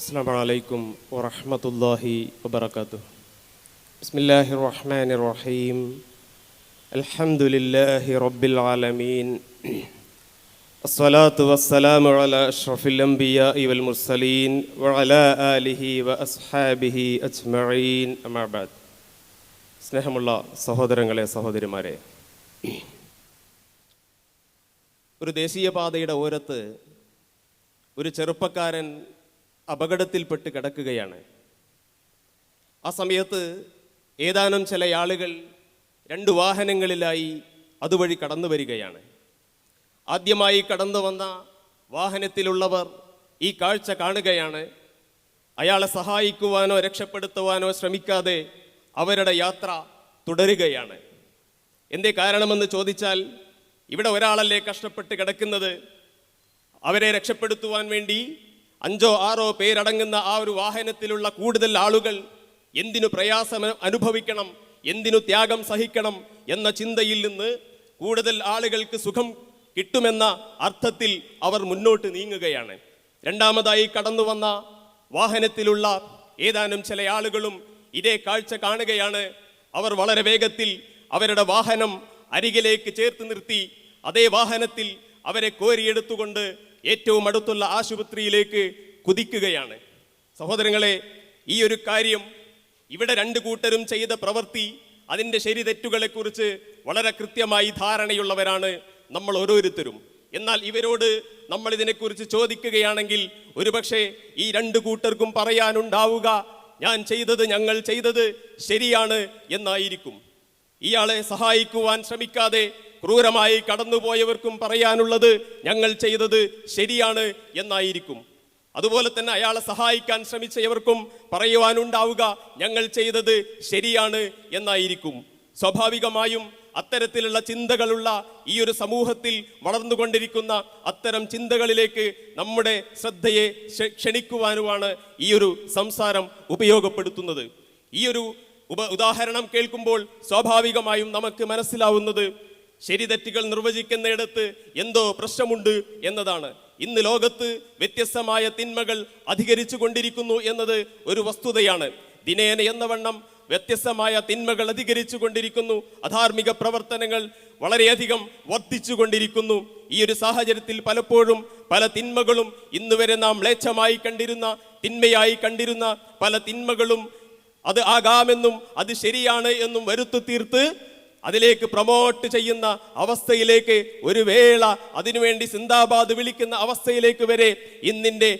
السلام عليكم ورحمة الله وبركاته بسم الله الرحمن الرحيم الحمد لله رب العالمين الصلاة والسلام على أشرف الأنبياء والمرسلين وعلى آله وأصحابه أجمعين أما بعد സ്നേഹമുള്ള സഹോദരങ്ങളെ സഹോദരിമാരെ ഒരു ദേശീയപാതയുടെ ഓരത്ത് ഒരു ചെറുപ്പക്കാരൻ അപകടത്തിൽപ്പെട്ട് കിടക്കുകയാണ്. ആ സമയത്ത് ഏതാനും ചില ആളുകൾ രണ്ട് വാഹനങ്ങളിലായി അതുവഴി കടന്നു വരികയാണ്. ആദ്യമായി കടന്നു വന്ന വാഹനത്തിലുള്ളവർ ഈ കാഴ്ച കാണുകയാണ്. അയാളെ സഹായിക്കുവാനോ രക്ഷപ്പെടുത്തുവാനോ ശ്രമിക്കാതെ അവരുടെ യാത്ര തുടരുകയാണ്. എന്തേ കാരണമെന്ന് ചോദിച്ചാൽ ഇവിടെ ഒരാളല്ലേ കഷ്ടപ്പെട്ട് കിടക്കുന്നത്? അവരെ രക്ഷപ്പെടുത്തുവാൻ വേണ്ടി അഞ്ചോ ആറോ പേരടങ്ങുന്ന ആ ഒരു വാഹനത്തിലുള്ള കൂടുതൽ ആളുകൾ എന്തിനു പ്രയാസം അനുഭവിക്കണം എന്തിനു ത്യാഗം സഹിക്കണം എന്ന ചിന്തയിൽ നിന്ന് കൂടുതൽ ആളുകൾക്ക് സുഖം കിട്ടുമെന്ന അർത്ഥത്തിൽ അവർ മുന്നോട്ട് നീങ്ങുകയാണ്. രണ്ടാമതായി കടന്നു വന്ന വാഹനത്തിലുള്ള ഏതാനും ചില ആളുകളും ഇതേ കാഴ്ച കാണുകയാണ്. അവർ വളരെ വേഗത്തിൽ അവരുടെ വാഹനം അരികിലേക്ക് ചേർത്ത് നിർത്തി അതേ വാഹനത്തിൽ അവരെ കോരിയെടുത്തുകൊണ്ട് ഏറ്റവും അടുത്തുള്ള ആശുപത്രിയിലേക്ക് കുതിക്കുകയാണ്. സഹോദരങ്ങളെ ഈ ഒരു കാര്യം ഇവിടെ രണ്ട് കൂട്ടരും ചെയ്ത പ്രവൃത്തി അതിന്റെ ശരി തെറ്റുകളെക്കുറിച്ച് വളരെ കൃത്യമായി ധാരണയുള്ളവരാണ് നമ്മൾ ഓരോരുത്തരും. എന്നാൽ ഇവരോട് നമ്മൾ ഇതിനെക്കുറിച്ച് ചോദിക്കുകയാണെങ്കിൽ ഒരുപക്ഷെ ഈ രണ്ട് കൂട്ടർക്കും പറയാനുണ്ടാവുക ഞാൻ ചെയ്തത് ഞങ്ങൾ ചെയ്തത് ശരിയാണ് എന്നായിരിക്കും. ഇയാളെ സഹായിക്കുവാൻ ശ്രമിക്കാതെ ക്രൂരമായി കടന്നുപോയവർക്കും പറയാനുള്ളത് ഞങ്ങൾ ചെയ്തത് ശരിയാണ് എന്നായിരിക്കും. അതുപോലെ തന്നെ അയാളെ സഹായിക്കാൻ ശ്രമിച്ചവർക്കും പറയുവാനുണ്ടാവുക ഞങ്ങൾ ചെയ്തത് ശരിയാണ് എന്നായിരിക്കും. സ്വാഭാവികമായും അത്തരത്തിലുള്ള ചിന്തകളുള്ള ഈ ഒരു സമൂഹത്തിൽ വളർന്നുകൊണ്ടിരിക്കുന്ന അത്തരം ചിന്തകളിലേക്ക് നമ്മുടെ ശ്രദ്ധയെ ക്ഷ- ക്ഷണിക്കുവാനുമാണ് ഈ ഒരു സംസാരം ഉപയോഗപ്പെടുത്തുന്നത്. ഈ ഒരു ഉദാഹരണം കേൾക്കുമ്പോൾ സ്വാഭാവികമായും നമുക്ക് മനസ്സിലാവുന്നത് ശരിതെറ്റുകൾ നിർവചിക്കുന്നിടത്ത് എന്തോ പ്രശ്നമുണ്ട് എന്നതാണ്. ഇന്ന് ലോകത്ത് വ്യത്യസ്തമായ തിന്മകൾ അധികരിച്ചു കൊണ്ടിരിക്കുന്നു എന്നത് ഒരു വസ്തുതയാണ്. ദിനേന എന്ന വണ്ണം വ്യത്യസ്തമായ തിന്മകൾ അധികരിച്ചു കൊണ്ടിരിക്കുന്നു. അധാർമിക പ്രവർത്തനങ്ങൾ വളരെയധികം വർദ്ധിച്ചു കൊണ്ടിരിക്കുന്നു. ഈ ഒരു സാഹചര്യത്തിൽ പലപ്പോഴും പല തിന്മകളും ഇന്ന് വരെ നാം മ്ലേച്ഛമായി കണ്ടിരുന്ന തിന്മയായി കണ്ടിരുന്ന പല തിന്മകളും അത് ആകാമെന്നും അത് ശരിയാണ് എന്നും വരുത്തു തീർത്ത് അതിലേക്ക് പ്രൊമോട്ട് ചെയ്യുന്ന അവസ്ഥയിലേക്ക് ഒരു വേള അതിനുവേണ്ടി സിന്ദാബാദ് വിളിക്കുന്ന അവസ്ഥയിലേക്ക് വരെ ഇന്നിന്റെ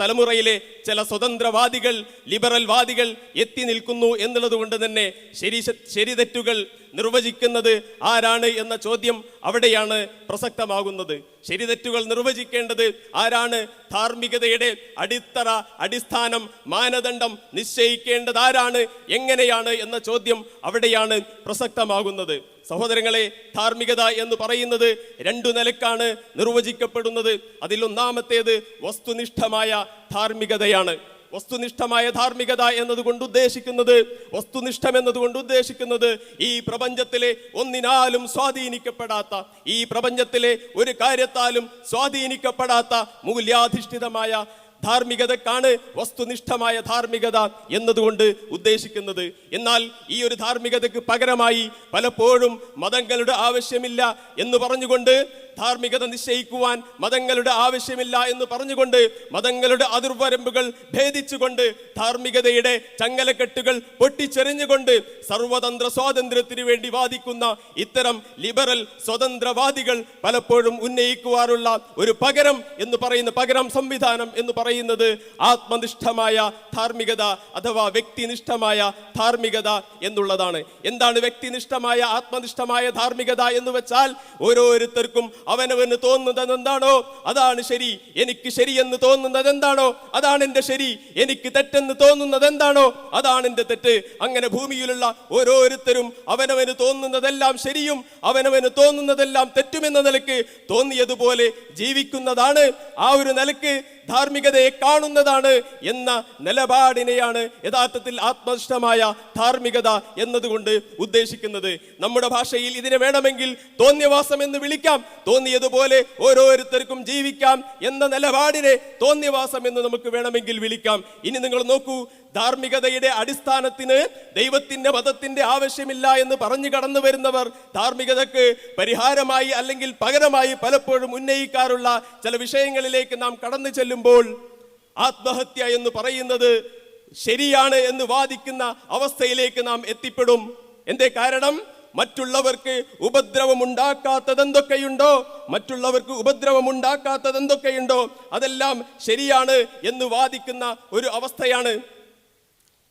തലമുറയിലെ ചില സ്വതന്ത്രവാദികൾ ലിബറൽ വാദികൾ എത്തി നിൽക്കുന്നു എന്നുള്ളത് കൊണ്ട് തന്നെ ശരി ശരി തെറ്റുകൾ നിർവചിക്കുന്നത് ആരാണ് എന്ന ചോദ്യം അവിടെയാണ് പ്രസക്തമാകുന്നത്. ശരി തെറ്റുകൾ നിർവചിക്കേണ്ടത് ആരാണ്? ധാർമ്മികതയുടെ അടിത്തറ അടിസ്ഥാനം മാനദണ്ഡം നിശ്ചയിക്കേണ്ടത് ആരാണ്? എങ്ങനെയാണ് എന്ന ചോദ്യം അവിടെയാണ് പ്രസക്തമാകുന്നത്. സഹോദരങ്ങളെ ധാർമ്മികത എന്ന് പറയുന്നത് രണ്ടു നിലക്കാണ് നിർവചിക്കപ്പെടുന്നത്. അതിലൊന്നാമത്തേത് വസ്തുനിഷ്ഠമായ ധാർമ്മികതയാണ്. വസ്തുനിഷ്ഠമായ ധാർമ്മികത എന്നതുകൊണ്ട് ഉദ്ദേശിക്കുന്നത് വസ്തുനിഷ്ഠം എന്നതുകൊണ്ട് ഉദ്ദേശിക്കുന്നത് ഈ പ്രപഞ്ചത്തിലെ ഒന്നിനാലും സ്വാധീനിക്കപ്പെടാത്ത ഈ പ്രപഞ്ചത്തിലെ ഒരു കാര്യത്താലും സ്വാധീനിക്കപ്പെടാത്ത മൂല്യാധിഷ്ഠിതമായ ധാർമ്മികതക്കാണ് വസ്തുനിഷ്ഠമായ ധാർമ്മികത എന്നതുകൊണ്ട് ഉദ്ദേശിക്കുന്നത്. എന്നാൽ ഈ ഒരു ധാർമ്മികതയ്ക്ക് പകരമായി പലപ്പോഴും മതങ്ങളുടെ ആവശ്യമില്ല എന്ന് പറഞ്ഞുകൊണ്ട് ധാർമ്മികത നിശ്ചയിക്കുവാൻ മതങ്ങളുടെ ആവശ്യമില്ല എന്ന് പറഞ്ഞുകൊണ്ട് മതങ്ങളുടെ അതിർവരമ്പുകൾ ഭേദിച്ചുകൊണ്ട് ധാർമ്മികതയുടെ ചങ്ങലക്കെട്ടുകൾ പൊട്ടിച്ചെറിഞ്ഞുകൊണ്ട് സർവതന്ത്ര സ്വാതന്ത്ര്യത്തിന് വേണ്ടി വാദിക്കുന്ന ഇത്തരം ലിബറൽ സ്വതന്ത്രവാദികൾ പലപ്പോഴും ഉന്നയിക്കുവാനുള്ള ഒരു പകരം എന്ന് പറയുന്ന പകരം സംവിധാനം എന്ന് പറയുന്നത് ആത്മനിഷ്ഠമായ ധാർമ്മികത അഥവാ വ്യക്തിനിഷ്ഠമായ ധാർമ്മികത എന്നുള്ളതാണ്. എന്താണ് വ്യക്തിനിഷ്ഠമായ ആത്മനിഷ്ഠമായ ധാർമ്മികത എന്ന് വെച്ചാൽ ഓരോരുത്തർക്കും അവനവന് തോന്നുന്നത് എന്താണോ അതാണ് ശരി. എനിക്ക് ശരിയെന്ന് തോന്നുന്നത് എന്താണോ അതാണ് എന്റെ ശരി. എനിക്ക് തെറ്റെന്ന് തോന്നുന്നത് എന്താണോ അതാണ് എന്റെ തെറ്റ്. അങ്ങനെ ഭൂമിയിലുള്ള ഓരോരുത്തരും അവനവന് തോന്നുന്നതെല്ലാം ശരിയും അവനവന് തോന്നുന്നതെല്ലാം തെറ്റുമെന്ന നിലയ്ക്ക് തോന്നിയതുപോലെ ജീവിക്കുന്നതാണ് ആ ഒരു നിലയ്ക്ക് ധാർമ്മികതയെ കാണുന്നതാണ് എന്ന നിലപാടിനെയാണ് യഥാർത്ഥത്തിൽ ആത്മനിഷ്ഠമായ ധാർമ്മികത എന്നതുകൊണ്ട് ഉദ്ദേശിക്കുന്നത്. നമ്മുടെ ഭാഷയിൽ ഇതിനെ വേണമെങ്കിൽ തോന്നിയവാസം എന്ന് വിളിക്കാം. തോന്നിയതുപോലെ ഓരോരുത്തർക്കും ജീവിക്കാം എന്ന നിലപാടിനെ തോന്നിയവാസം എന്ന് നമുക്ക് വേണമെങ്കിൽ വിളിക്കാം. ഇനി നിങ്ങൾ നോക്കൂ ധാർമ്മികതയുടെ അടിസ്ഥാനത്തിന് ദൈവത്തിന്റെ മതത്തിന്റെ ആവശ്യമില്ല എന്ന് പറഞ്ഞു കടന്നു വരുന്നവർ ധാർമ്മികതക്ക് പരിഹാരമായി അല്ലെങ്കിൽ പകരമായി പലപ്പോഴും ഉന്നയിക്കാറുള്ള ചില വിഷയങ്ങളിലേക്ക് നാം കടന്നു ചെല്ലുമ്പോൾ ആത്മഹത്യ എന്ന് പറയുന്നത് ശരിയാണ് എന്ന് വാദിക്കുന്ന അവസ്ഥയിലേക്ക് നാം എത്തിപ്പെടും. എന്തേ കാരണം? മറ്റുള്ളവർക്ക് ഉപദ്രവം ഉണ്ടാക്കാത്തത് എന്തൊക്കെയുണ്ടോ? മറ്റുള്ളവർക്ക് ഉപദ്രവം ഉണ്ടാക്കാത്തത് എന്തൊക്കെയുണ്ടോ? അതെല്ലാം ശരിയാണ് എന്ന് വാദിക്കുന്ന ഒരു അവസ്ഥയാണ്.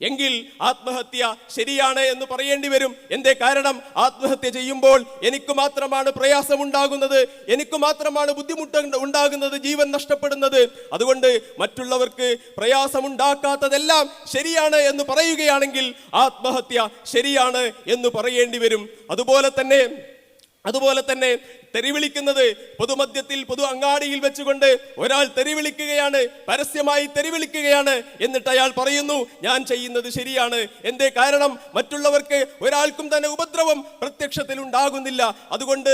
എങ്കിൽ ആത്മഹത്യ ശരിയാണ് എന്ന് പറയേണ്ടി വരും. എന്തേ കാരണം? ആത്മഹത്യ ചെയ്യുമ്പോൾ എനിക്ക് മാത്രമാണ് പ്രയാസം ഉണ്ടാകുന്നത് എനിക്ക് മാത്രമാണ് ബുദ്ധിമുട്ട് ഉണ്ടാകുന്നത് ജീവൻ നഷ്ടപ്പെടുന്നത്. അതുകൊണ്ട് മറ്റുള്ളവർക്ക് പ്രയാസമുണ്ടാക്കാത്തതെല്ലാം ശരിയാണ് എന്ന് പറയുകയാണെങ്കിൽ ആത്മഹത്യ ശരിയാണ് എന്ന് പറയേണ്ടി വരും. അതുപോലെ തന്നെ അതുപോലെ തന്നെ തെറിവിളിക്കുന്നത് പൊതുമധ്യത്തിൽ പൊതു അങ്ങാടിയിൽ വെച്ചുകൊണ്ട് ഒരാൾ തെറിവിളിക്കുകയാണ് പരസ്യമായി തെറിവിളിക്കുകയാണ് എന്നിട്ട് അയാൾ പറയുന്നു ഞാൻ ചെയ്യുന്നത് ശരിയാണ്. എന്തേ കാരണം? മറ്റുള്ളവർക്ക് ഒരാൾക്കും തന്നെ ഉപദ്രവം പ്രത്യക്ഷത്തിൽ ഉണ്ടാകുന്നില്ല. അതുകൊണ്ട്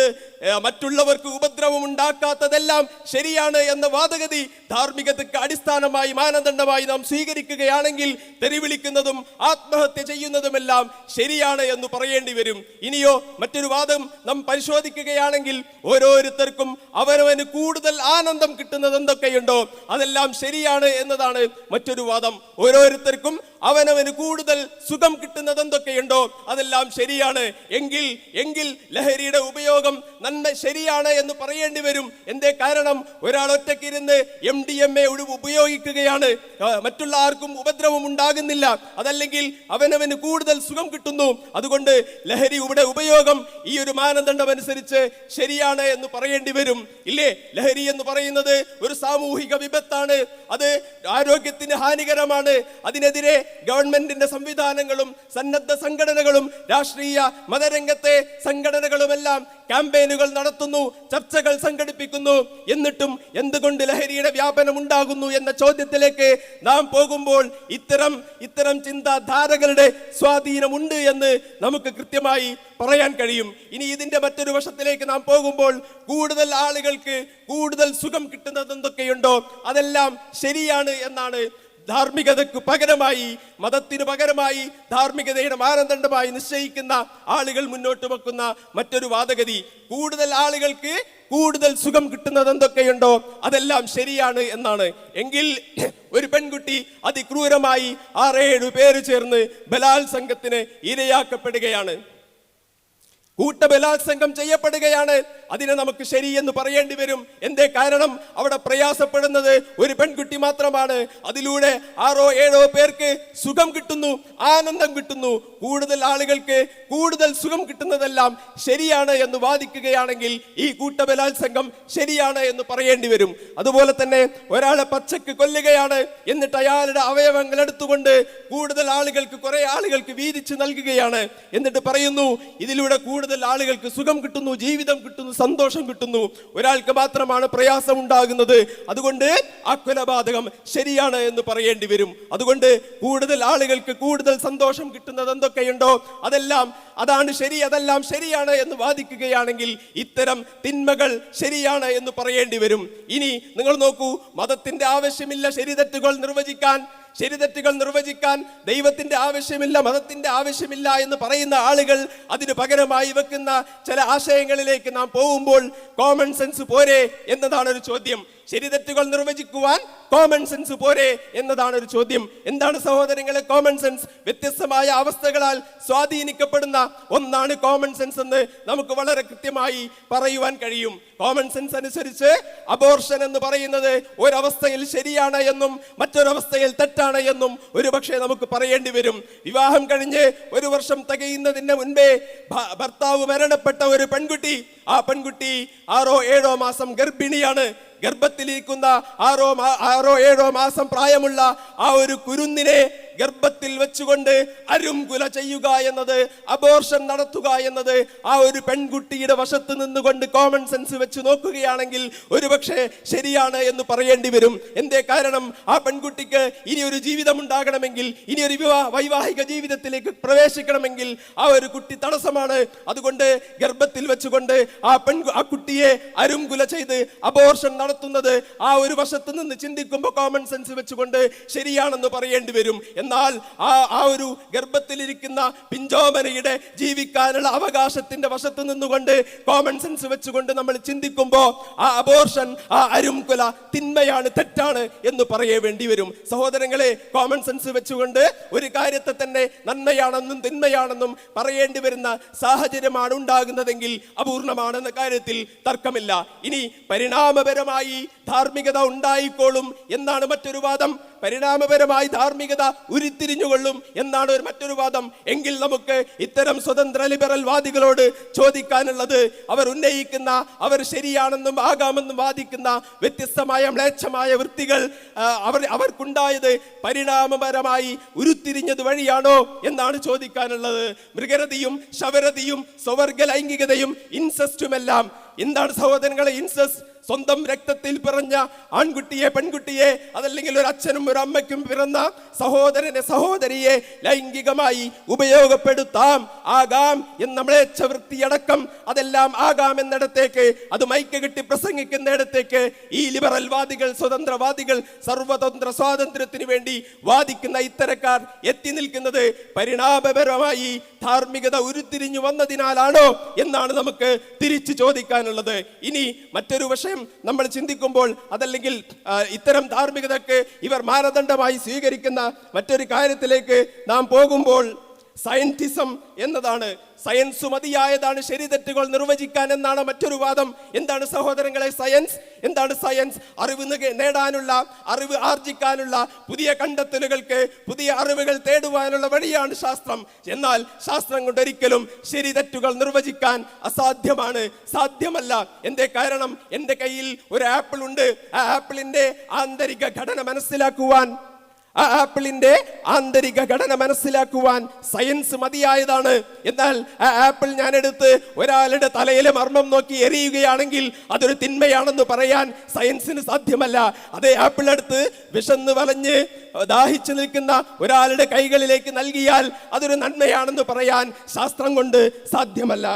മറ്റുള്ളവർക്ക് ഉപദ്രവം ഉണ്ടാക്കാത്തതെല്ലാം ശരിയാണ് എന്ന വാദഗതി ധാർമ്മികതയ്ക്ക് അടിസ്ഥാനമായി മാനദണ്ഡമായി നാം സ്വീകരിക്കുകയാണെങ്കിൽ തെറിവിളിക്കുന്നതും ആത്മഹത്യ ചെയ്യുന്നതുമെല്ലാം ശരിയാണ് എന്ന് പറയേണ്ടി വരും. ഇനിയോ മറ്റൊരു വാദം നാം പരിശോധിക്കുകയാണെങ്കിൽ ഓരോരുത്തർക്കും അവനവന് കൂടുതൽ ആനന്ദം കിട്ടുന്നത് എന്തൊക്കെയുണ്ടോ അതെല്ലാം ശരിയാണ് എന്നതാണ് മറ്റൊരു വാദം. ഓരോരുത്തർക്കും അവനവന് കൂടുതൽ സുഖം കിട്ടുന്നത് എന്തൊക്കെയുണ്ടോ അതെല്ലാം ശരിയാണ്. എങ്കിൽ എങ്കിൽ ലഹരിയുടെ ഉപയോഗം നന്മ ശരിയാണ് എന്ന് പറയേണ്ടി വരും. എന്തേ കാരണം? ഒരാൾ ഒറ്റക്കിരുന്ന് എം ഡി എം എ ഉപയോഗിക്കുകയാണ്. മറ്റുള്ള ആർക്കും ഉപദ്രവം ഉണ്ടാകുന്നില്ല. അതല്ലെങ്കിൽ അവനവന് കൂടുതൽ സുഖം കിട്ടുന്നു. അതുകൊണ്ട് ലഹരിയുടെ ഉപയോഗം ഈ ഒരു മാനദണ്ഡം അനുസരിച്ച് ശരിയാണ് എന്ന് പറയേണ്ടി വരും. ഇല്ലേ? ലഹരി എന്ന് പറയുന്നത് ഒരു സാമൂഹിക വിപത്താണ്. അത് ആരോഗ്യത്തിന് ഹാനികരമാണ്. അതിനെതിരെ ഗവൺമെന്റിന്റെ സംവിധാനങ്ങളും സന്നദ്ധ സംഘടനകളും രാഷ്ട്രീയ മതരംഗത്തെ സംഘടനകളുമെല്ലാം ക്യാമ്പയിനുകൾ നടത്തുന്നു ചർച്ചകൾ സംഘടിപ്പിക്കുന്നു. എന്നിട്ടും എന്തുകൊണ്ട് ലഹരിയുടെ വ്യാപനം ഉണ്ടാകുന്നു എന്ന ചോദ്യത്തിലേക്ക് നാം പോകുമ്പോൾ ഇത്തരം ഇത്തരം ചിന്താധാരകളുടെ സ്വാധീനമുണ്ട് എന്ന് നമുക്ക് കൃത്യമായി പറയാൻ കഴിയും. ഇനി ഇതിന്റെ മറ്റൊരു വശത്തിലേക്ക് നാം പോകുമ്പോൾ കൂടുതൽ ആളുകൾക്ക് കൂടുതൽ സുഖം കിട്ടുന്നത് എന്തൊക്കെയുണ്ടോ അതെല്ലാം ശരിയാണ് എന്നാണ് ധാർമ്മികതയ്ക്ക് പകരമായി മതത്തിന് പകരമായി ധാർമ്മികതയുടെ മാനദണ്ഡമായി നിശ്ചയിക്കുന്ന ആളുകൾ മുന്നോട്ട് വെക്കുന്ന മറ്റൊരു വാദഗതി. കൂടുതൽ ആളുകൾക്ക് കൂടുതൽ സുഖം കിട്ടുന്നത് എന്തൊക്കെയുണ്ടോ അതെല്ലാം ശരിയാണ് എന്നാണ്. എങ്കിൽ ഒരു പെൺകുട്ടി അതിക്രൂരമായി ആറേഴു പേര് ചേർന്ന് ബലാത്സംഗത്തിന് ഇരയാക്കപ്പെടുകയാണ്. കൂട്ടബലാത്സംഗം ചെയ്യപ്പെടുകയാണ്. അതിനെ നമുക്ക് ശരിയെന്ന് പറയേണ്ടി വരും. എന്തേ കാരണം? അവിടെ പ്രയാസപ്പെടുന്നത് ഒരു പെൺകുട്ടി മാത്രമാണ്. അതിലൂടെ ആറോ ഏഴോ പേർക്ക് സുഖം കിട്ടുന്നു ആനന്ദം കിട്ടുന്നു. കൂടുതൽ ആളുകൾക്ക് കൂടുതൽ സുഖം കിട്ടുന്നതെല്ലാം ശരിയാണ് എന്ന് വാദിക്കുകയാണെങ്കിൽ ഈ കൂട്ടബലാത്സംഗം ശരിയാണ് എന്ന് പറയേണ്ടി വരും. അതുപോലെ തന്നെ ഒരാളെ പച്ചക്ക് കൊല്ലുകയാണ് എന്നിട്ട് അയാളുടെ അവയവങ്ങൾ എടുത്തുകൊണ്ട് കൂടുതൽ ആളുകൾക്ക് കുറെ ആളുകൾക്ക് വീതിച്ച് നൽകുകയാണ്. എന്നിട്ട് പറയുന്നു ഇതിലൂടെ കൂടുതൽ ആളുകൾക്ക് സുഖം കിട്ടുന്നു ജീവിതം കിട്ടുന്നു സന്തോഷം കിട്ടുന്നു. ഒരാൾക്ക് മാത്രമാണ് പ്രയാസം ഉണ്ടാകുന്നത് അതുകൊണ്ട് ആ കൊലപാതകം ശരിയാണ് എന്ന് പറയേണ്ടി വരും. അതുകൊണ്ട് കൂടുതൽ ആളുകൾക്ക് കൂടുതൽ സന്തോഷം കിട്ടുന്നത് എന്തൊക്കെയുണ്ടോ? അതെല്ലാം അതാണ് ശരി അതെല്ലാം ശരിയാണ് എന്ന് വാദിക്കുകയാണെങ്കിൽ ഇത്തരം തിന്മകൾ ശരിയാണ് എന്ന് പറയേണ്ടി വരും. ഇനി നിങ്ങൾ നോക്കൂ മതത്തിന്റെ ആവശ്യമില്ല ശരിതെറ്റുകൾ നിർവചിക്കാൻ ശരിതെറ്റുകൾ നിർവചിക്കാൻ ദൈവത്തിന്റെ ആവശ്യമില്ല മതത്തിന്റെ ആവശ്യമില്ല എന്ന് പറയുന്ന ആളുകൾ അതിന് പകരമായി വെക്കുന്ന ചില ആശയങ്ങളിലേക്ക് നാം പോകുമ്പോൾ കോമൺ സെൻസ് പോരെ എന്നതാണ് ഒരു ചോദ്യം. ശരിതെറ്റുകൾ നിർവചിക്കുവാൻ കോമൺ സെൻസ് പോരെ എന്നതാണ് ഒരു ചോദ്യം. എന്താണ് സഹോദരങ്ങളെ കോമൺ സെൻസ് വ്യത്യസ്തമായ അവസ്ഥകളാൽ സ്വാധീനിക്കപ്പെടുന്ന ഒന്നാണ് കോമൺ സെൻസ് എന്ന് നമുക്ക് വളരെ കൃത്യമായി പറയുവാൻ കഴിയും. കോമൺ സെൻസ് അനുസരിച്ച് അബോർഷൻ എന്ന് പറയുന്നത് ഒരവസ്ഥയിൽ ശരിയാണ് എന്നും മറ്റൊരവസ്ഥയിൽ തെറ്റാണ് എന്നും ഒരുപക്ഷെ നമുക്ക് പറയേണ്ടി വരും. വിവാഹം കഴിഞ്ഞ് ഒരു വർഷം തികയുന്നതിന് മുൻപേ ഭർത്താവ് മരണപ്പെട്ട ഒരു പെൺകുട്ടി ആ പെൺകുട്ടി ആറോ ഏഴോ മാസം ഗർഭിണിയാണ്. ഗർഭത്തിലിരിക്കുന്ന ആറോ ആറോ ഏഴോ മാസം പ്രായമുള്ള ആ ഒരു കുരുന്നിനെ ഗർഭത്തിൽ വെച്ചുകൊണ്ട് അരുംകുല ചെയ്യുക എന്നത് അബോർഷൻ നടത്തുക എന്നത് ആ ഒരു പെൺകുട്ടിയുടെ വശത്ത് നിന്നുകൊണ്ട് കോമൺ സെൻസ് വെച്ച് നോക്കുകയാണെങ്കിൽ ഒരുപക്ഷെ ശരിയാണ് എന്ന് പറയേണ്ടി വരും. എന്തേ കാരണം? ആ പെൺകുട്ടിക്ക് ഇനി ഒരു ജീവിതം ഉണ്ടാകണമെങ്കിൽ ഇനി ഒരു വിവാഹ വൈവാഹിക ജീവിതത്തിലേക്ക് പ്രവേശിക്കണമെങ്കിൽ ആ ഒരു കുട്ടി തടസ്സമാണ്. അതുകൊണ്ട് ഗർഭത്തിൽ വെച്ചുകൊണ്ട് ആ പെൺ ആ കുട്ടിയെ അരുംകുല ചെയ്ത് അബോർഷൻ നടത്തുന്നത് ആ ഒരു വശത്ത് നിന്ന് ചിന്തിക്കുമ്പോൾ കോമൺ സെൻസ് വെച്ചുകൊണ്ട് ശരിയാണെന്ന് പറയേണ്ടി വരും. ആ ആ ഒരു ഗർഭത്തിലിരിക്കുന്ന പിഞ്ചോമനയുടെ ജീവിക്കാനുള്ള അവകാശത്തിന്റെ വശത്ത് നിന്നുകൊണ്ട് കോമൺ സെൻസ് വെച്ചുകൊണ്ട് നമ്മൾ ചിന്തിക്കുമ്പോൾ ആ അബോർഷൻ ആ അരുംകുല തിന്മയാണ് തെറ്റാണ് എന്ന് പറയേ വേണ്ടി വരും. സഹോദരങ്ങളെ കോമൺ സെൻസ് വെച്ചുകൊണ്ട് ഒരു കാര്യത്തെ തന്നെ നന്മയാണെന്നും തിന്മയാണെന്നും പറയേണ്ടി വരുന്ന സാഹചര്യമാണ് ഉണ്ടാകുന്നതെങ്കിൽ അപൂർണമാണെന്ന കാര്യത്തിൽ തർക്കമില്ല. ഇനി പരിണാമപരമായി ധാർമ്മികത ഉണ്ടായിക്കോളും എന്നാണ് മറ്റൊരു വാദം. പരിണാമപരമായി ധാർമ്മികത ഉരുത്തിരിഞ്ഞുകൊള്ളും എന്നാണ് ഒരു മറ്റൊരു വാദം. എങ്കിൽ നമുക്ക് ഇത്തരം സ്വതന്ത്ര ലിബറൽ വാദികളോട് ചോദിക്കാനുള്ളത് അവർ ഉന്നയിക്കുന്ന അവർ ശരിയാണെന്നും ആകാമെന്നും വാദിക്കുന്ന വ്യത്യസ്തമായ മ്ലേച്ഛമായ വൃത്തികൾ അവർ അവർക്കുണ്ടായത് പരിണാമപരമായി ഉരുത്തിരിഞ്ഞത് വഴിയാണോ എന്നാണ് ചോദിക്കാനുള്ളത്. മൃഗരതിയും ശവരതിയും സ്വവർഗ ലൈംഗികതയും ഇൻസെസ്റ്റുമെല്ലാം എന്താണ് സഹോദരങ്ങളെ ഇൻസസ് സ്വന്തം രക്തത്തിൽ പിറഞ്ഞ ആൺകുട്ടിയെ പെൺകുട്ടിയെ അതല്ലെങ്കിൽ ഒരു അച്ഛനും ഒരു അമ്മയ്ക്കും പിറന്ന സഹോദരനെ സഹോദരിയെ ലൈംഗികമായി ഉപയോഗപ്പെടുത്താം ആകാം എന്ന നമ്മളേച്ച വൃത്തിയടക്കം അതെല്ലാം ആകാം എന്നിടത്തേക്ക് അത് മൈക്ക് കെട്ടി പ്രസംഗിക്കുന്നിടത്തേക്ക് ഈ ലിബറൽ വാദികൾ സ്വതന്ത്രവാദികൾ സർവതന്ത്ര സ്വാതന്ത്ര്യത്തിന് വേണ്ടി വാദിക്കുന്ന ഇത്തരക്കാർ എത്തി നിൽക്കുന്നത് പരിണാമപരമായി ധാർമ്മികത ഉരുത്തിരിഞ്ഞു വന്നതിനാലാണോ എന്നാണ് നമുക്ക് തിരിച്ചു ചോദിക്കാനുള്ളത്. ഇനി മറ്റൊരു വിഷയം നമ്മൾ ചിന്തിക്കുമ്പോൾ അതല്ലെങ്കിൽ ഇത്തരം ധാർമ്മികതക്ക് ഇവർ മാനദണ്ഡമായി സ്വീകരിക്കുന്ന മറ്റൊരു കാര്യത്തിലേക്ക് നാം പോകുമ്പോൾ സയന്റിസം എന്നതാണ്. സയൻസ് മതിയായതാണ് ശരി തെറ്റുകൾ നിർവചിക്കാൻ എന്നാണ് മറ്റൊരു വാദം. എന്താണ് സഹോദരങ്ങളെ സയൻസ്? എന്താണ് സയൻസ്? അറിവ് നേടാനുള്ള അറിവ് ആർജിക്കാനുള്ള പുതിയ കണ്ടെത്തലുകൾക്ക് പുതിയ അറിവുകൾ തേടുവാനുള്ള വഴിയാണ് ശാസ്ത്രം. എന്നാൽ ശാസ്ത്രം കൊണ്ട് ഒരിക്കലും ശരി തെറ്റുകൾ നിർവചിക്കാൻ അസാധ്യമാണ്. സാധ്യമല്ല. എന്തേ കാരണം? എന്റെ കയ്യിൽ ഒരു ആപ്പിൾ ഉണ്ട് ആ ആപ്പിളിന്റെ ആന്തരിക ഘടന മനസ്സിലാക്കുവാൻ ആ ആപ്പിളിന്റെ ആന്തരിക ഘടന മനസ്സിലാക്കുവാൻ സയൻസ് മതിയായതാണ്. എന്നാൽ ആ ആപ്പിൾ ഞാൻ എടുത്ത് ഒരാളുടെ തലയിലെ മർമ്മം നോക്കി എറിയുകയാണെങ്കിൽ അതൊരു തിന്മയാണെന്ന് പറയാൻ സയൻസിന് സാധ്യമല്ല. അതേ ആപ്പിൾ എടുത്ത് വിശന്ന് വലഞ്ഞ് ദാഹിച്ചു നിൽക്കുന്ന ഒരാളുടെ കൈകളിലേക്ക് നൽകിയാൽ അതൊരു നന്മയാണെന്ന് പറയാൻ ശാസ്ത്രം കൊണ്ട് സാധ്യമല്ല.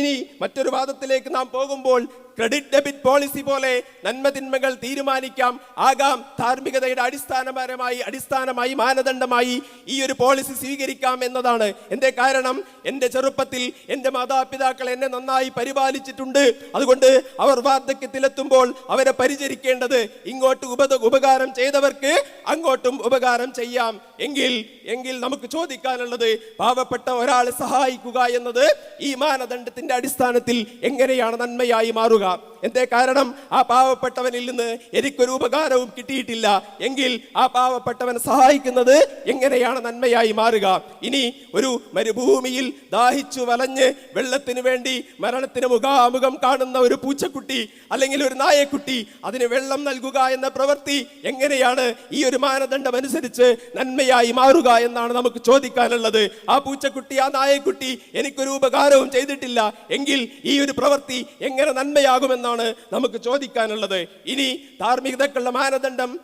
ഇനി മറ്റൊരു വാദത്തിലേക്ക് നാം പോകുമ്പോൾ ക്രെഡിറ്റ് ഡെബിറ്റ് പോളിസി പോലെ നന്മതിന്മകൾ തീരുമാനിക്കാം. ആകാം ധാർമ്മികതയുടെ അടിസ്ഥാനപരമായി അടിസ്ഥാനമായി മാനദണ്ഡമായി ഈ ഒരു പോളിസി സ്വീകരിക്കാം എന്നതാണ്. എന്റെ കാരണം? എന്റെ ചെറുപ്പത്തിൽ എന്റെ മാതാപിതാക്കൾ എന്നെ നന്നായി പരിപാലിച്ചിട്ടുണ്ട്. അതുകൊണ്ട് അവർ വാർദ്ധക്യത്തിലെത്തുമ്പോൾ അവരെ പരിചരിക്കേണ്ടത് ഇങ്ങോട്ട് ഉപകാരം ചെയ്തവർക്ക് അങ്ങോട്ടും ഉപകാരം ചെയ്യാം. എങ്കിൽ എങ്കിൽ നമുക്ക് ചോദിക്കാനുള്ളത് പാവപ്പെട്ട ഒരാളെ സഹായിക്കുക എന്നത് ഈ മാനദണ്ഡത്തിന്റെ അടിസ്ഥാനത്തിൽ എങ്ങനെയാണ് നന്മയായി മാറുക? എന്തേ കാരണം? ആ പാവപ്പെട്ടവനിൽ നിന്ന് എനിക്കൊരു ഉപകാരവും കിട്ടിയിട്ടില്ല. എങ്കിൽ ആ പാവപ്പെട്ടവനെ സഹായിക്കുന്നത് എങ്ങനെയാണ് നന്മയായി മാറുക? ഇനി ഒരു മരുഭൂമിയിൽ ദാഹിച്ചു വലഞ്ഞ് വെള്ളത്തിന് വേണ്ടി മരണത്തിന് മുഖാമുഖം കാണുന്ന ഒരു പൂച്ചക്കുട്ടി അല്ലെങ്കിൽ ഒരു നായക്കുട്ടി അതിന് വെള്ളം നൽകുക എന്ന പ്രവൃത്തി എങ്ങനെയാണ് ഈ ഒരു മാനദണ്ഡം അനുസരിച്ച് നന്മയായി മാറുക എന്നാണ് നമുക്ക് ചോദിക്കാനുള്ളത്. ആ പൂച്ചക്കുട്ടി ആ നായക്കുട്ടി എനിക്കൊരു ഉപകാരവും ചെയ്തിട്ടില്ല. എങ്കിൽ ഈ ഒരു പ്രവൃത്തി എങ്ങനെ നന്മയാകുമെന്നാണ് നമുക്ക് ചോദിക്കാനുള്ളത്. ഇനി ധാർമ്മികതക്കുള്ള മാനദണ്ഡം.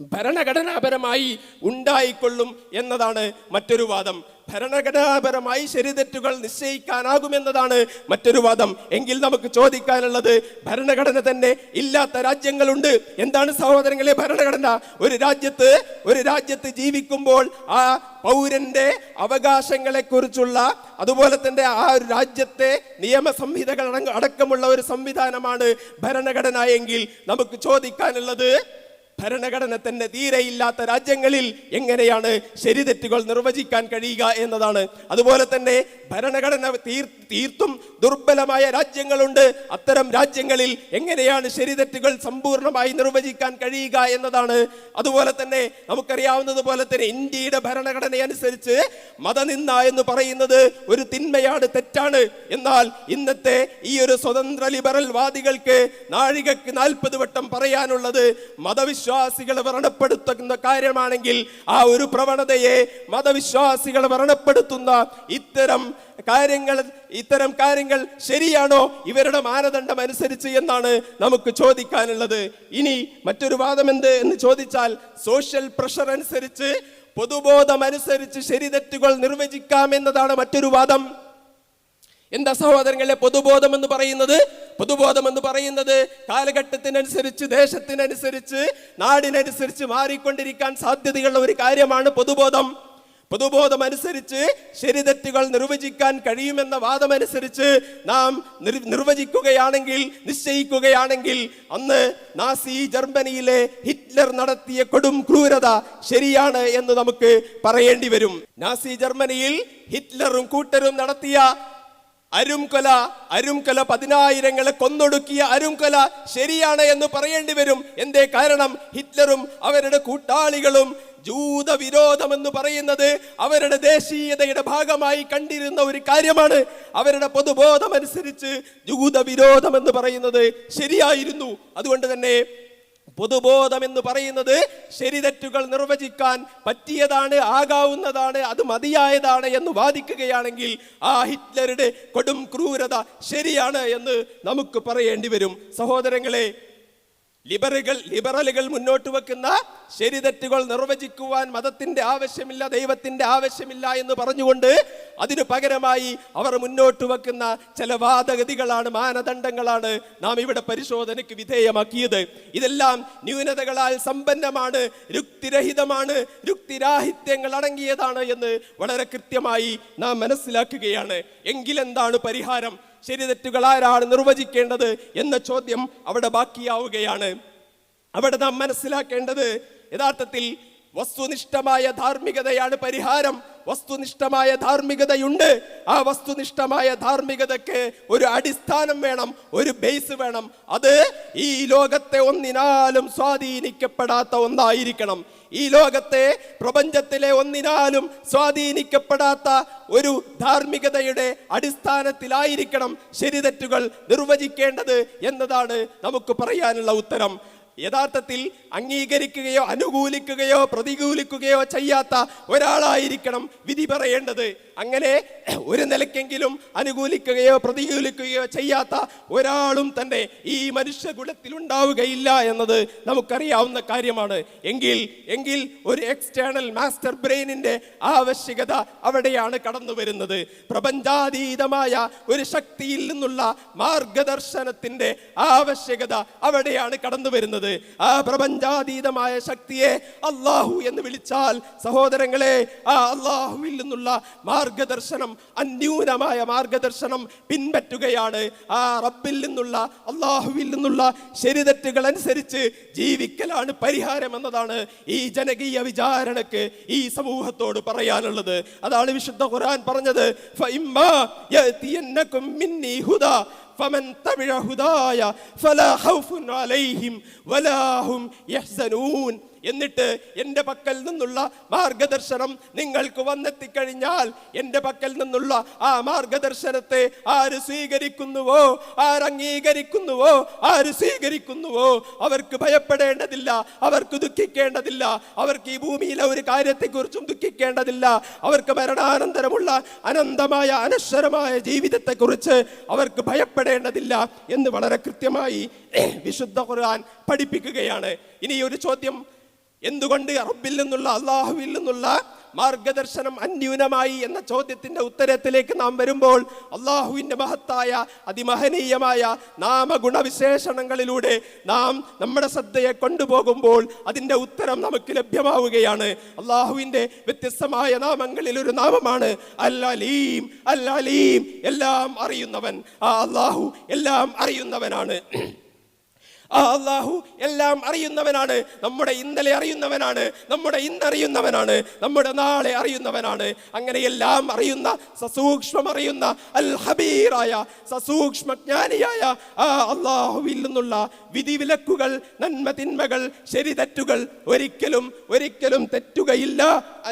ഭരണഘടനാപരമായി ഉണ്ടായിക്കൊള്ളും എന്നതാണ് മറ്റൊരു വാദം. ഭരണഘടനാപരമായി ശരിതെറ്റുകൾ നിശ്ചയിക്കാനാകുമെന്നതാണ് മറ്റൊരു വാദം. എങ്കിൽ നമുക്ക് ചോദിക്കാനുള്ളത് ഭരണഘടന തന്നെ ഇല്ലാത്ത രാജ്യങ്ങളുണ്ട്. എന്താണ് സഹോദരങ്ങളെ ഭരണഘടന? ഒരു രാജ്യത്ത് ഒരു രാജ്യത്ത് ജീവിക്കുമ്പോൾ ആ പൗരന്റെ അവകാശങ്ങളെക്കുറിച്ചുള്ള അതുപോലെ തന്നെ ആ ഒരു രാജ്യത്തെ നിയമ സംഹിതകൾ അടക്കമുള്ള ഒരു സംവിധാനമാണ് ഭരണഘടന. എങ്കിൽ നമുക്ക് ചോദിക്കാനുള്ളത് ഭരണഘടന തന്നെ തീരെയില്ലാത്ത രാജ്യങ്ങളിൽ എങ്ങനെയാണ് ശരിതെറ്റുകൾ നിർവചിക്കാൻ കഴിയുക എന്നതാണ്. അതുപോലെ തന്നെ ഭരണഘടന തീർ തീർത്തും ദുർബലമായ രാജ്യങ്ങളുണ്ട്. അത്തരം രാജ്യങ്ങളിൽ എങ്ങനെയാണ് ശരിതെറ്റുകൾ സമ്പൂർണമായി നിർവചിക്കാൻ കഴിയുക എന്നതാണ്. അതുപോലെ തന്നെ നമുക്കറിയാവുന്നതുപോലെ തന്നെ ഇന്ത്യയുടെ ഭരണഘടനയനുസരിച്ച് മതനിന്ദ എന്ന് പറയുന്നത് ഒരു തിന്മയാണ് തെറ്റാണ്. എന്നാൽ ഇന്നത്തെ ഈ ഒരു സ്വതന്ത്ര ലിബറൽ വാദികൾക്ക് നാഴികക്ക് നാൽപ്പത് വട്ടം പറയാനുള്ളത് മതവിശ്വാസ മതവിശ്വാസികളെ വ്രണപ്പെടുത്തുന്ന കാര്യമാണെങ്കിൽ ആ ഒരു പ്രവണതയെ മതവിശ്വാസികളെ വ്രണപ്പെടുത്തുന്ന ഇത്തരം കാര്യങ്ങൾ ഇത്തരം കാര്യങ്ങൾ ശരിയാണോ? ഇവരുടെ മാനദണ്ഡം അനുസരിച്ച് എന്നാണ് നമുക്ക് ചോദിക്കാനുള്ളത്. ഇനി മറ്റൊരു വാദം എന്ത് എന്ന് ചോദിച്ചാൽ സോഷ്യൽ പ്രഷർ അനുസരിച്ച് പൊതുബോധം അനുസരിച്ച് ശരിതെറ്റുകൾ നിർവചിക്കാം എന്നതാണ് മറ്റൊരു വാദം. എന്താ സഹോദരങ്ങളെ പൊതുബോധം എന്ന് പറയുന്നത്? പൊതുബോധം എന്ന് പറയുന്നത് കാലഘട്ടത്തിനനുസരിച്ച് ദേശത്തിനനുസരിച്ച് നാടിനനുസരിച്ച് മാറിക്കൊണ്ടിരിക്കാൻ സാധ്യതയുള്ള ഒരു കാര്യമാണ് പൊതുബോധം. പൊതുബോധം അനുസരിച്ച് ശരിതെറ്റുകൾ നിർവചിക്കാൻ കഴിയുമെന്ന വാദമനുസരിച്ച് നാം നിർവചിക്കുകയാണെങ്കിൽ നിശ്ചയിക്കുകയാണെങ്കിൽ അന്ന് നാസി ജർമ്മനിയിലെ ഹിറ്റ്ലർ നടത്തിയ കൊടും ക്രൂരത ശരിയാണ് എന്ന് നമുക്ക് പറയേണ്ടി വരും. നാസി ജർമ്മനിയിൽ ഹിറ്റ്ലറും കൂട്ടരും നടത്തിയ അരുംകൊല അരുംകൊല പതിനായിരങ്ങളെ കൊന്നൊടുക്കിയ അരുംകൊല ശരിയാണ് എന്ന് പറയേണ്ടി വരും. എന്തേ കാരണം? ഹിറ്റ്ലറും അവരുടെ കൂട്ടാളികളും ജൂത വിരോധമെന്ന് പറയുന്നത് അവരുടെ ദേശീയതയുടെ ഭാഗമായി കണ്ടിരുന്ന ഒരു കാര്യമാണ്. അവരുടെ പൊതുബോധമനുസരിച്ച് ജൂത വിരോധമെന്ന് പറയുന്നത് ശരിയായിരുന്നു. അതുകൊണ്ട് തന്നെ പൊതുബോധം എന്ന് പറയുന്നത് ശരിതെറ്റുകൾ നിർവചിക്കാൻ പറ്റിയതാണ് ആകാവുന്നതാണ് അത് മതിയായതാണ് എന്ന് വാദിക്കുകയാണെങ്കിൽ ആ ഹിറ്റ്ലറുടെ കൊടും ക്രൂരത ശരിയാണ് എന്ന് നമുക്ക് പറയേണ്ടി വരും. സഹോദരങ്ങളെ ലിബറുകൾ ലിബറലുകൾ മുന്നോട്ട് വെക്കുന്ന ശരിതെറ്റുകൾ നിർവചിക്കുവാൻ മതത്തിന്റെ ആവശ്യമില്ല ദൈവത്തിന്റെ ആവശ്യമില്ല എന്ന് പറഞ്ഞുകൊണ്ട് അതിനു പകരമായി അവർ മുന്നോട്ട് വെക്കുന്ന ചില വാദഗതികളാണ് മാനദണ്ഡങ്ങളാണ് നാം ഇവിടെ പരിശോധനയ്ക്ക് വിധേയമാക്കിയത്. ഇതെല്ലാം ന്യൂനതകളാൽ സമ്പന്നമാണ് രുക്തിരഹിതമാണ് രുക്തിരാഹിത്യങ്ങൾ അടങ്ങിയതാണ് എന്ന് വളരെ കൃത്യമായി നാം മനസ്സിലാക്കുകയാണ്. എങ്കിലെന്താണ് പരിഹാരം? ശരിതെറ്റുകൾ ആരാണ് നിർവചിക്കേണ്ടത് എന്ന ചോദ്യം അവിടെ ബാക്കിയാവുകയാണ്. അവിടെ നാം മനസ്സിലാക്കേണ്ടത് യഥാർത്ഥത്തിൽ വസ്തുനിഷ്ഠമായ ധാർമ്മികതയാണ് പരിഹാരം. വസ്തുനിഷ്ഠമായ ധാർമ്മികതയുണ്ട്. ആ വസ്തുനിഷ്ഠമായ ധാർമ്മികതയ്ക്ക് ഒരു അടിസ്ഥാനം വേണം ഒരു ബേസ് വേണം. അത് ഈ ലോകത്തെ ഒന്നിനാലും സ്വാധീനിക്കപ്പെടാത്ത ഒന്നായിരിക്കണം. ഈ ലോകത്തെ പ്രപഞ്ചത്തിലെ ഒന്നിനാലും സ്വാധീനിക്കപ്പെടാത്ത ഒരു ധാർമ്മികതയുടെ അടിസ്ഥാനത്തിലായിരിക്കണം ശരിതെറ്റുകൾ നിർവചിക്കേണ്ടത് എന്നതാണ് നമുക്ക് പറയാനുള്ള ഉത്തരം. യഥാർത്ഥത്തിൽ അംഗീകരിക്കുകയോ അനുകൂലിക്കുകയോ പ്രതികൂലിക്കുകയോ ചെയ്യാത്ത ഒരാളായിരിക്കണം വിധി പറയേണ്ടത്. അങ്ങനെ ഒരു നിലയ്ക്കെങ്കിലും അനുകൂലിക്കുകയോ പ്രതികൂലിക്കുകയോ ചെയ്യാത്ത ഒരാളും തന്നെ ഈ മനുഷ്യകുലത്തിൽ ഉണ്ടാവുകയില്ല എന്നത് നമുക്കറിയാവുന്ന കാര്യമാണ്. എങ്കിൽ എങ്കിൽ ഒരു എക്സ്റ്റേണൽ മാസ്റ്റർ ബ്രെയിനിന്റെ ആവശ്യകത അവിടെയാണ് കടന്നു വരുന്നത് പ്രപഞ്ചാതീതമായ ഒരു ശക്തിയിൽ നിന്നുള്ള മാർഗദർശനത്തിന്റെ ആവശ്യകത അവിടെയാണ് കടന്നു വരുന്നത് ആ പ്രപഞ്ചാതീതമായ ശക്തിയെ അള്ളാഹു എന്ന് വിളിച്ചാൽ സഹോദരങ്ങളെ ആ അള്ളാഹുവിൽ നിന്നുള്ള മാർഗദർശനം അന്യൂനമായ മാർഗദർശനം പിൻപറ്റുകയാണ് ആ റബ്ബിൽ നിന്നുള്ള അള്ളാഹുവിൽ നിന്നുള്ള ശരിതെറ്റുകൾ അനുസരിച്ച് ജീവിക്കലാണ് പരിഹാരം എന്നതാണ് ഈ ജനകീയ വിചാരണക്ക് ഈ സമൂഹത്തോട് പറയാനുള്ളത് അതാണ് വിശുദ്ധ ഖുർആൻ പറഞ്ഞത് ഫഇമ്മാ യഅതിയന്നകും മിന്നി ഹുദാ فمن تبع هداي فلا خوف عليهم ولا هم يحزنون എന്നിട്ട് എന്റെ പക്കൽ നിന്നുള്ള മാർഗദർശനം നിങ്ങൾക്ക് വന്നെത്തിക്കഴിഞ്ഞാൽ എന്റെ പക്കൽ നിന്നുള്ള ആ മാർഗദർശനത്തെ ആര് സ്വീകരിക്കുന്നുവോ ആരംഗീകരിക്കുന്നുവോ ആര് സ്വീകരിക്കുന്നുവോ അവർക്ക് ഭയപ്പെടേണ്ടതില്ല അവർക്ക് ദുഃഖിക്കേണ്ടതില്ല അവർക്ക് ഈ ഭൂമിയിലെ ഒരു കാര്യത്തെക്കുറിച്ചും ദുഃഖിക്കേണ്ടതില്ല അവർക്ക് മരണാനന്തരമുള്ള അനന്തമായ അനശ്വരമായ ജീവിതത്തെക്കുറിച്ച് അവർക്ക് ഭയപ്പെടേണ്ടതില്ല എന്ന് വളരെ കൃത്യമായി വിശുദ്ധ ഖുർആൻ പഠിപ്പിക്കുകയാണ്. ഇനി ഒരു ചോദ്യം എന്തുകൊണ്ട് റബ്ബിൽ നിന്നുള്ള അള്ളാഹുവിൽ നിന്നുള്ള മാർഗദർശനം അന്യൂനമായി എന്ന ചോദ്യത്തിന്റെ ഉത്തരത്തിലേക്ക് നാം വരുമ്പോൾ അള്ളാഹുവിന്റെ മഹത്തായ അതിമഹനീയമായ നാമഗുണവിശേഷണങ്ങളിലൂടെ നാം നമ്മുടെ ശ്രദ്ധയെ കൊണ്ടുപോകുമ്പോൾ അതിന്റെ ഉത്തരം നമുക്ക് ലഭ്യമാവുകയാണ്. അള്ളാഹുവിന്റെ വ്യത്യസ്തമായ നാമങ്ങളിൽ ഒരു നാമമാണ് അല്ലാലീം അല്ലാലീം. എല്ലാം അറിയുന്നവൻ ആ അള്ളാഹു എല്ലാം അറിയുന്നവനാണ്. അള്ളാഹു എല്ലാം അറിയുന്നവനാണ്. നമ്മുടെ ഇന്നലെ അറിയുന്നവനാണ്. നമ്മുടെ ഇന്നറിയുന്നവനാണ്. നമ്മുടെ നാളെ അറിയുന്നവനാണ്. അങ്ങനെ എല്ലാം അറിയുന്ന സസൂക്ഷ്മം അറിയുന്ന അൽ ഹബീറായ സസൂക്ഷ്മജ്ഞാനിയായ ആ അള്ളാഹുവിൽ നിന്നുള്ള വിധിവിലക്കുകൾ നന്മ തിന്മകൾ ശരി തെറ്റുകൾ ഒരിക്കലും ഒരിക്കലും തെറ്റുകയില്ല.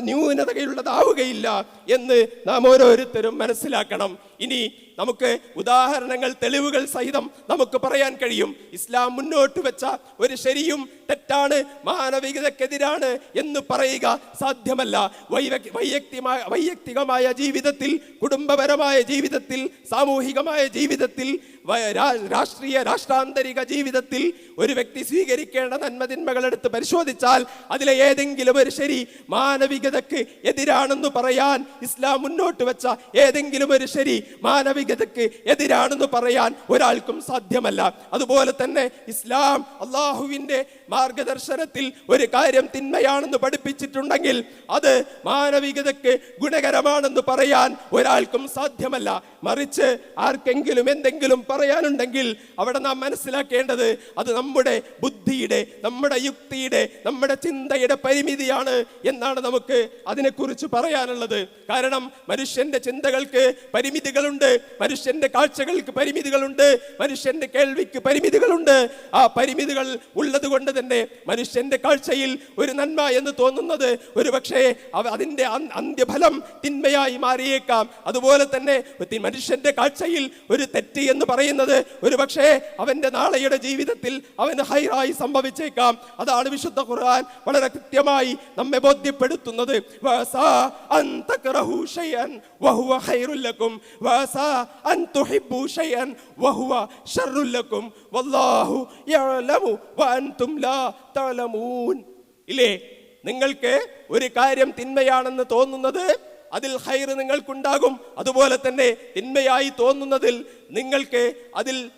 ന്യൂനതയുള്ളതാവുകയില്ല എന്ന് നാം ഓരോരുത്തരും മനസ്സിലാക്കണം. ഇനി നമുക്ക് ഉദാഹരണങ്ങൾ തെളിവുകൾ സഹിതം നമുക്ക് പറയാൻ കഴിയും. ഇസ്ലാം മുന്നോട്ട് വെച്ച ഒരു ശരിയും തെറ്റാണ് മാനവികതക്കെതിരാണ് എന്ന് പറയുക സാധ്യമല്ല. വൈയക്തിമായ വൈയക്തികമായ ജീവിതത്തിൽ കുടുംബപരമായ ജീവിതത്തിൽ സാമൂഹികമായ ജീവിതത്തിൽ രാഷ്ട്രീയ രാഷ്ട്രാന്തരിക ജീവിതത്തിൽ ഒരു വ്യക്തി സ്വീകരിക്കേണ്ട നന്മതിന്മകൾ എടുത്ത് പരിശോധിച്ചാൽ അതിലെ ഏതെങ്കിലും ഒരു ശരി മാനവികതയ്ക്ക് എതിരാണെന്ന് പറയാൻ ഇസ്ലാം മുന്നോട്ട് വെച്ച ഏതെങ്കിലും ഒരു ശരി മാനവികതയ്ക്ക് എതിരാണെന്ന് പറയാൻ ഒരാൾക്കും സാധ്യമല്ല. അതുപോലെ തന്നെ ഇസ്ലാം അള്ളാഹുവിന്റെ മാർഗദർശനത്തിൽ ഒരു കാര്യം തിന്മയാണെന്ന് പഠിപ്പിച്ചിട്ടുണ്ടെങ്കിൽ അത് മാനവികതയ്ക്ക് ഗുണകരമാണെന്ന് പറയാൻ ഒരാൾക്കും സാധ്യമല്ല. മറിച്ച് ആർക്കെങ്കിലും എന്തെങ്കിലും പറയാനുണ്ടെങ്കിൽ അവിടെ നാം മനസ്സിലാക്കേണ്ടത് അത് നമ്മുടെ ബുദ്ധിയുടെ നമ്മുടെ യുക്തിയുടെ നമ്മുടെ ചിന്തയുടെ പരിമിതിയാണ് എന്നാണ് നമുക്ക് അതിനെക്കുറിച്ച് പറയാനുള്ളത്. കാരണം മനുഷ്യന്റെ ചിന്തകൾക്ക് പരിമിതികളുണ്ട് മനുഷ്യന്റെ കാഴ്ചകൾക്ക് പരിമിതികളുണ്ട് മനുഷ്യന്റെ കേൾവിക്ക് പരിമിതികളുണ്ട്. ആ പരിമിതികൾ ഉള്ളത് കൊണ്ട് തന്നെ മനുഷ്യന്റെ കാഴ്ചയിൽ ഒരു നന്മ എന്ന് തോന്നുന്നത് ഒരു പക്ഷേ അതിന്റെ അന്ത്യഫലം തിന്മയായി മാറിയേക്കാം. അതുപോലെ തന്നെ മനുഷ്യന്റെ കാഴ്ചയിൽ ഒരു തെറ്റ് എന്ന് പറയുന്നത് ഒരു പക്ഷേ അവന്റെ നാളെയുടെ ജീവിതത്തിൽ അവന് ഹൈറായി സംഭവിച്ചേക്കാം. അതാണ് വിശുദ്ധ ഖുർആൻ വളരെ കൃത്യമായി നമ്മെ ബോധ്യപ്പെടുത്തുന്നത് ും. ലക്കും. വല്ലാഹു ലാ തഅലമൂൻ ഇല്ലേ? നിങ്ങൾക്ക് ഒരു കാര്യം തിന്മയാണെന്ന് തോന്നുന്നത് അതിൽ ഹൈർ നിങ്ങൾക്കുണ്ടാകും. അതുപോലെ തന്നെ തിന്മയായി തോന്നുന്നതിൽ നിങ്ങൾക്ക് അതിൽ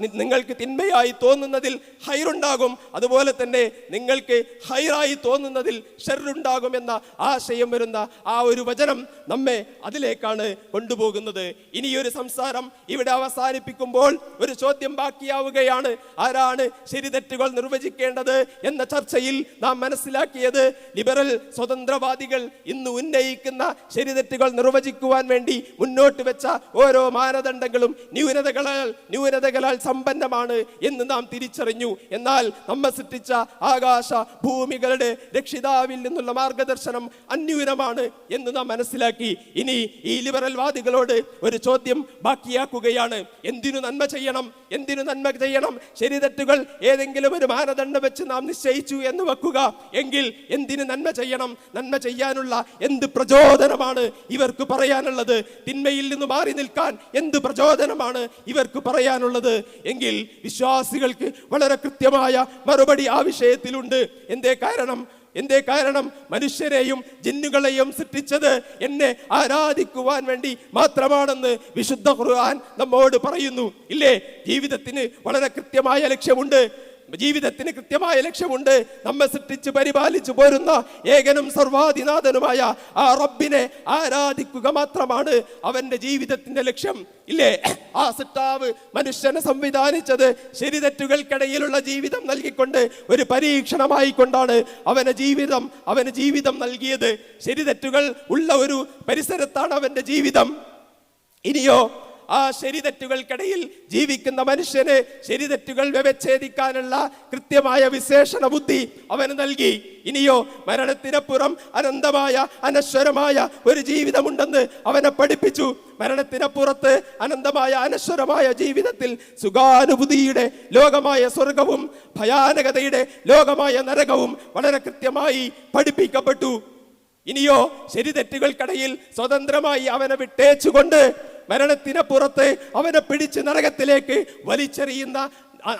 നി- നിങ്ങൾക്ക് തിന്മയായി തോന്നുന്നതിൽ ഹൈറുണ്ടാകും. അതുപോലെ തന്നെ നിങ്ങൾക്ക് ഹൈറായി തോന്നുന്നതിൽ ഷെറുണ്ടാകും എന്ന ആശയം വരുന്ന ആ ഒരു വചനം നമ്മെ അതിലേക്കാണ് കൊണ്ടുപോകുന്നത്. ഇനിയൊരു സംസാരം ഇവിടെ അവസാനിപ്പിക്കുമ്പോൾ ഒരു ചോദ്യം ബാക്കിയാവുകയാണ്. ആരാണ് ശരിതെറ്റുകൾ നിർവചിക്കേണ്ടത് എന്ന ചർച്ചയിൽ നാം മനസ്സിലാക്കിയത് ലിബറൽ സ്വതന്ത്രവാദികൾ ഇന്ന് ഉന്നയിക്കുന്ന ശരിതെറ്റുകൾ നിർവചിക്കുവാൻ വേണ്ടി മുന്നോട്ട് വെച്ച ഓരോ മാനദണ്ഡങ്ങളും ന്യൂനതകളാൽ ന്യൂനതകളാൽ സമ്പന്നമാണ് എന്ന് നാം തിരിച്ചറിഞ്ഞു. എന്നാൽ നമ്മെ സൃഷ്ടിച്ച ആകാശ ഭൂമികളുടെ രക്ഷിതാവിൽ നിന്നുള്ള മാർഗദർശനം അന്യൂനമാണ് എന്ന് നാം മനസ്സിലാക്കി. ഇനി ഈ ലിബറൽ വാദികളോട് ഒരു ചോദ്യം ബാക്കിയാക്കുകയാണ്. എന്തിനു നന്മ ചെയ്യണം? എന്തിനു നന്മ ചെയ്യണം? ശരിതെറ്റുകൾ ഏതെങ്കിലും ഒരു മാനദണ്ഡം വെച്ച് നാം നിശ്ചയിച്ചു എന്ന് വെക്കുക. എങ്കിൽ എന്തിനു നന്മ ചെയ്യണം? നന്മ ചെയ്യാനുള്ള എന്ത് പ്രചോദനമാണ് ഇവർക്ക് പറയാനുള്ളത്? തിന്മയിൽ നിന്ന് മാറി നിൽക്കാൻ എന്ത് പ്രചോദനമാണ് ഇവർക്ക് പറയാനുള്ളത്. എങ്കിൽ വിശ്വാസികൾക്ക് വളരെ കൃത്യമായ മറുപടി ആ വിഷയത്തിലുണ്ട്. എന്തേ കാരണം? എന്തേ കാരണം? മനുഷ്യരെയും ജിന്നുകളെയും സൃഷ്ടിച്ചത് എന്നെ ആരാധിക്കുവാൻ വേണ്ടി മാത്രമാണെന്ന് വിശുദ്ധ ഖുർആൻ നമ്മോട് പറയുന്നു. ഇല്ലേ? ജീവിതത്തിന് വളരെ കൃത്യമായ ലക്ഷ്യമുണ്ട്. ജീവിതത്തിന് കൃത്യമായ ലക്ഷ്യമുണ്ട്. നമ്മെ സൃഷ്ടിച്ച് പരിപാലിച്ചു പോരുന്ന ഏകനും സർവാധിനാഥനുമായ ആ റബ്ബിനെ ആരാധിക്കുക മാത്രമാണ് അവന്റെ ജീവിതത്തിന്റെ ലക്ഷ്യം. ഇല്ലേ? ആ സിട്ടാവ് മനുഷ്യനെ സംവിധാനിച്ചത് ശരിതെറ്റുകൾക്കിടയിലുള്ള ജീവിതം നൽകിക്കൊണ്ട് ഒരു പരീക്ഷണമായി കൊണ്ടാണ് അവന് ജീവിതം അവന് ജീവിതം നൽകിയത്. ശരിതെറ്റുകൾ ഉള്ള ഒരു പരിസരത്താണ് അവന്റെ ജീവിതം. ഇനിയോ ആ ശരിതെറ്റുകൾക്കിടയിൽ ജീവിക്കുന്ന മനുഷ്യന് ശരിതെറ്റുകൾ വ്യവച്ഛേദിക്കാനുള്ള കൃത്യമായ വിശേഷണ ബുദ്ധി അവന് നൽകി. ഇനിയോ മരണത്തിനപ്പുറം അനന്തമായ അനശ്വരമായ ഒരു ജീവിതമുണ്ടെന്ന് അവനെ പഠിപ്പിച്ചു. മരണത്തിനപ്പുറത്ത് അനന്തമായ അനശ്വരമായ ജീവിതത്തിൽ സുഖാനുഭൂതിയുടെ ലോകമായ സ്വർഗവും ഭയാനകതയുടെ ലോകമായ നരകവും വളരെ കൃത്യമായി പഠിപ്പിക്കപ്പെട്ടു. ഇനിയോ ശരിതെറ്റുകൾക്കിടയിൽ സ്വതന്ത്രമായി അവനെ വിട്ടേച്ചുകൊണ്ട് മരണത്തിനപ്പുറത്ത് അവനെ പിടിച്ച് നരകത്തിലേക്ക് വലിച്ചെറിയുന്ന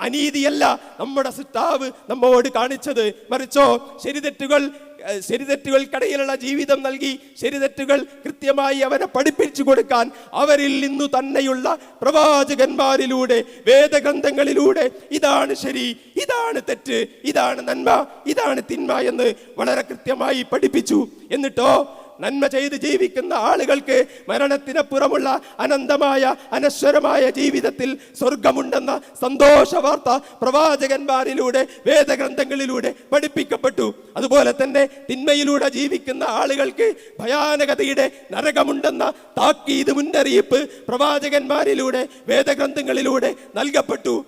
അനീതിയല്ല നമ്മുടെ സിട്ടാവ് നമ്മോട് കാണിച്ചത്. മറിച്ചോ ശരിതെറ്റുകൾ ശരിതെറ്റുകൾക്കിടയിലുള്ള ജീവിതം നൽകി ശരിതെറ്റുകൾ കൃത്യമായി അവരെ പഠിപ്പിച്ചു കൊടുക്കാൻ അവരിൽ നിന്നു തന്നെയുള്ള പ്രവാചകന്മാരിലൂടെ വേദഗ്രന്ഥങ്ങളിലൂടെ ഇതാണ് ശരി ഇതാണ് തെറ്റ് ഇതാണ് നന്മ ഇതാണ് തിന്മ എന്ന് വളരെ കൃത്യമായി പഠിപ്പിച്ചു. എന്നിട്ടോ നന്മ ചെയ്ത് ജീവിക്കുന്ന ആളുകൾക്ക് മരണത്തിനപ്പുറമുള്ള അനന്തമായ അനശ്വരമായ ജീവിതത്തിൽ സ്വർഗമുണ്ടെന്ന സന്തോഷ വാർത്ത പ്രവാചകന്മാരിലൂടെ വേദഗ്രന്ഥങ്ങളിലൂടെ പഠിപ്പിക്കപ്പെട്ടു. അതുപോലെ തന്നെ തിന്മയിലൂടെ ജീവിക്കുന്ന ആളുകൾക്ക് ഭയാനകതയുടെ നരകമുണ്ടെന്ന താക്കീത് മുന്നറിയിപ്പ് പ്രവാചകന്മാരിലൂടെ വേദഗ്രന്ഥങ്ങളിലൂടെ നൽകപ്പെട്ടു.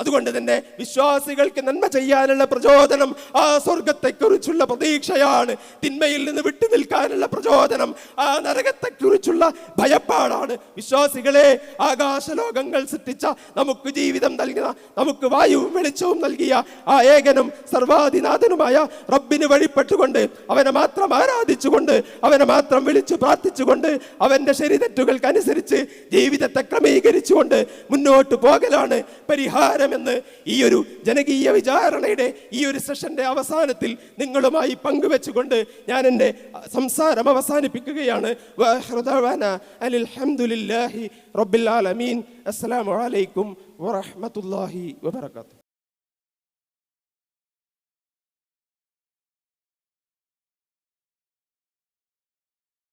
അതുകൊണ്ട് തന്നെ വിശ്വാസികൾക്ക് നന്മ ചെയ്യാനുള്ള പ്രചോദനം ആ സ്വർഗത്തെക്കുറിച്ചുള്ള പ്രതീക്ഷയാണ്. തിന്മയിൽ നിന്ന് വിട്ടു നിൽക്കാനുള്ള പ്രചോദനം ആ നരകത്തെക്കുറിച്ചുള്ള ഭയപ്പാടാണ്. വിശ്വാസികളെ ആകാശലോകങ്ങൾ സൃഷ്ടിച്ച നമുക്ക് ജീവിതം നൽകുന്ന നമുക്ക് വായുവും വെളിച്ചവും നൽകിയ ആ ഏകനും സർവാധിനാഥനുമായ റബ്ബിന് വഴിപ്പെട്ടുകൊണ്ട് അവനെ മാത്രം ആരാധിച്ചുകൊണ്ട് അവനെ മാത്രം വിളിച്ചു പ്രാർത്ഥിച്ചുകൊണ്ട് അവന്റെ ശരിതെറ്റുകൾക്കനുസരിച്ച് ജീവിതത്തെ ക്രമീകരിച്ചുകൊണ്ട് മുന്നോട്ട് പോകലാണ് പരിഹാരമെന്ന് ഈ ഒരു ജനകീയ വിചാരണയുടെ ഈ ഒരു സെഷന്റെ അവസാനത്തിൽ നിങ്ങളുമായി പങ്കുവെച്ചുകൊണ്ട് ഞാൻ എന്റെ സംസാരം അവസാനിപ്പിക്കുകയാണ്. ഹംദുലില്ലാഹി റബ്ബിൽ ആലമീൻ. അസ്സലാമു അലൈക്കും വറഹ്മത്തുള്ളാഹി വബറകാതുഹു.